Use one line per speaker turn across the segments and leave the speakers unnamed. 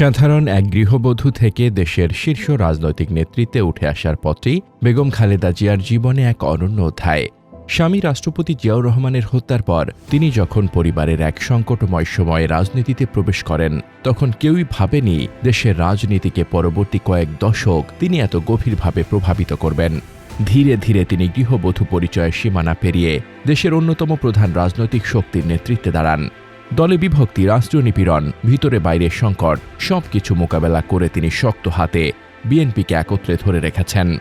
সাধারণ এক গৃহবধূ থেকে দেশের শীর্ষ রাজনৈতিক নেতৃত্বে উঠে আসার পথটি বেগম খালেদা জিয়ার জীবনে এক অনন্য অধ্যায়। স্বামী রাষ্ট্রপতি জিয়াউর রহমানের হত্যার পর তিনি যখন পরিবারের এক সংকটময় সময়ে রাজনীতিতে প্রবেশ করেন, তখন কেউই ভাবেনি দেশের রাজনীতিকে পরবর্তী কয়েক দশক তিনি এত গভীরভাবে প্রভাবিত করবেন। ধীরে ধীরে তিনি গৃহবধূ পরিচয়ের সীমানা পেরিয়ে দেশের অন্যতম প্রধান রাজনৈতিক শক্তির নেতৃত্বে দাঁড়ান। দলে বিভক্তি, রাষ্ট্রীয় নিপীড়ন, ভিতরে বাইরে সংকট, সবকিছু মোকাবেলা করে তিনি শক্ত হাতে বিএনপিকে একত্রে ধরে রেখেছেন।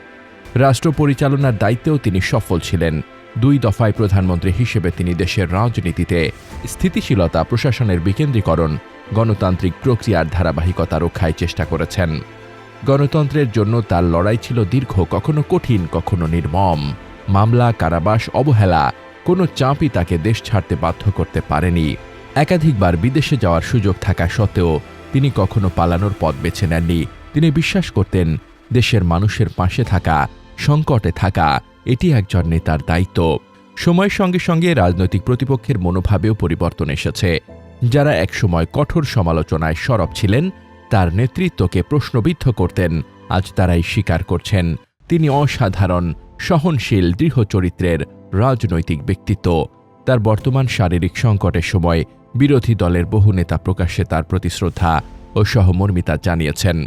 রাষ্ট্র পরিচালনার দায়িত্বেও তিনি সফল ছিলেন। দুই দফায় প্রধানমন্ত্রী হিসেবে তিনি দেশের রাজনীতিতে স্থিতিশীলতা, প্রশাসনের বিকেন্দ্রীকরণ, গণতান্ত্রিক প্রক্রিয়ার ধারাবাহিকতা রক্ষায় চেষ্টা করেছেন। গণতন্ত্রের জন্য তার লড়াই ছিল দীর্ঘ, কখনো কঠিন, কখনো নির্মম। মামলা, কারাবাস, অবহেলা, কোনো চাপই তাকে দেশ ছাড়তে বাধ্য করতে পারেনি। একাধিকবার বিদেশে যাওয়ার সুযোগ থাকা সত্ত্বেও তিনি কখনো পালানোর পথ বেছে নেননি। তিনি বিশ্বাস করতেন, দেশের মানুষের পাশে থাকা, সংকটে থাকা, এটি একজন নেতার দায়িত্ব। সময়ের সঙ্গে সঙ্গে রাজনৈতিক প্রতিপক্ষের মনোভাবেও পরিবর্তন এসেছে। যারা একসময় কঠোর সমালোচনায় সরব ছিলেন, তার নেতৃত্বকে প্রশ্নবিদ্ধ করতেন। আজ তারাই স্বীকার করছেন, তিনি অসাধারণ, সহনশীল, দৃঢ় চরিত্রের রাজনৈতিক ব্যক্তিত্ব। তার বর্তমান শারীরিক সংকটের সময় বিরোধী দলের বহু নেতা প্রকাশ্যে তার প্রতি শ্রদ্ধা ও সহমর্মিতা জানিয়েছেন।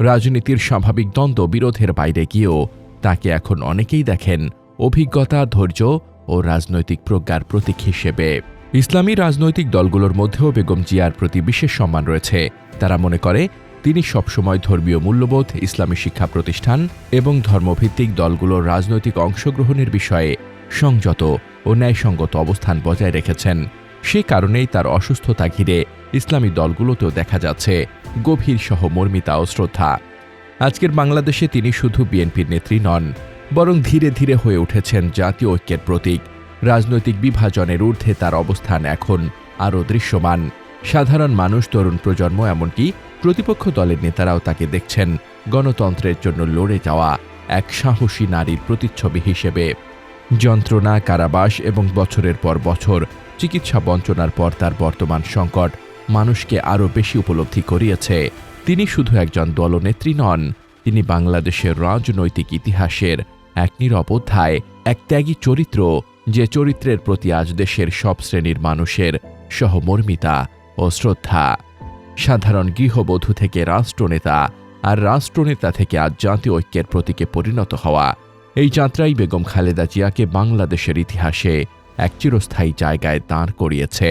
রাজনীতির স্বাভাবিক দ্বন্দ্ব বিরোধের বাইরে গিয়েও তাকে এখন অনেকেই দেখেন অভিজ্ঞতা, ধৈর্য ও রাজনৈতিক প্রজ্ঞার প্রতীক হিসেবে। ইসলামী রাজনৈতিক দলগুলোর মধ্যেও বেগম জিয়ার প্রতি বিশেষ সম্মান রয়েছে। তারা মনে করে, তিনি সবসময় ধর্মীয় মূল্যবোধ, ইসলামী শিক্ষা প্রতিষ্ঠান এবং ধর্মভিত্তিক দলগুলোর রাজনৈতিক অংশগ্রহণের বিষয়ে সংযত ও ন্যায়সঙ্গত অবস্থান বজায় রেখেছেন। সে কারণেই তার অসুস্থতা ঘিরে ইসলামী দলগুলোতেও দেখা যাচ্ছে গভীর সহমর্মিতা ও শ্রদ্ধা। আজকের বাংলাদেশে তিনি শুধু বিএনপির নেত্রী নন, বরং ধীরে ধীরে হয়ে উঠেছেন জাতীয় ঐক্যের প্রতীক। রাজনৈতিক বিভাজনের ঊর্ধ্বে তার অবস্থান এখন আরও দৃশ্যমান। সাধারণ মানুষ, তরুণ প্রজন্ম এমনকি প্রতিপক্ষ দলের নেতারাও তাকে দেখছেন গণতন্ত্রের জন্য লড়ে যাওয়া এক সাহসী নারীর প্রতিচ্ছবি হিসেবে। যন্ত্রণা, কারাবাস এবং বছরের পর বছর চিকিৎসা বঞ্চনার পর তার বর্তমান সংকট মানুষকে আরও বেশি উপলব্ধি করিয়েছে। তিনি শুধু একজন দলনেত্রী নন, তিনি বাংলাদেশের রাজনৈতিক ইতিহাসের এক নীরব অধ্যায়, এক ত্যাগী চরিত্র, যে চরিত্রের প্রতি আজ দেশের সব শ্রেণির মানুষের সহমর্মিতা ও শ্রদ্ধা। সাধারণ গৃহবধূ থেকে রাষ্ট্রনেতা আর রাষ্ট্রনেতা থেকে আজ জাতীয় ঐক্যের প্রতীকে পরিণত হওয়া এই যাত্রাই বেগম খালেদা জিয়াকে বাংলাদেশের ইতিহাসে এক চিরস্থায়ী জায়গায় দাঁড় করিয়েছে।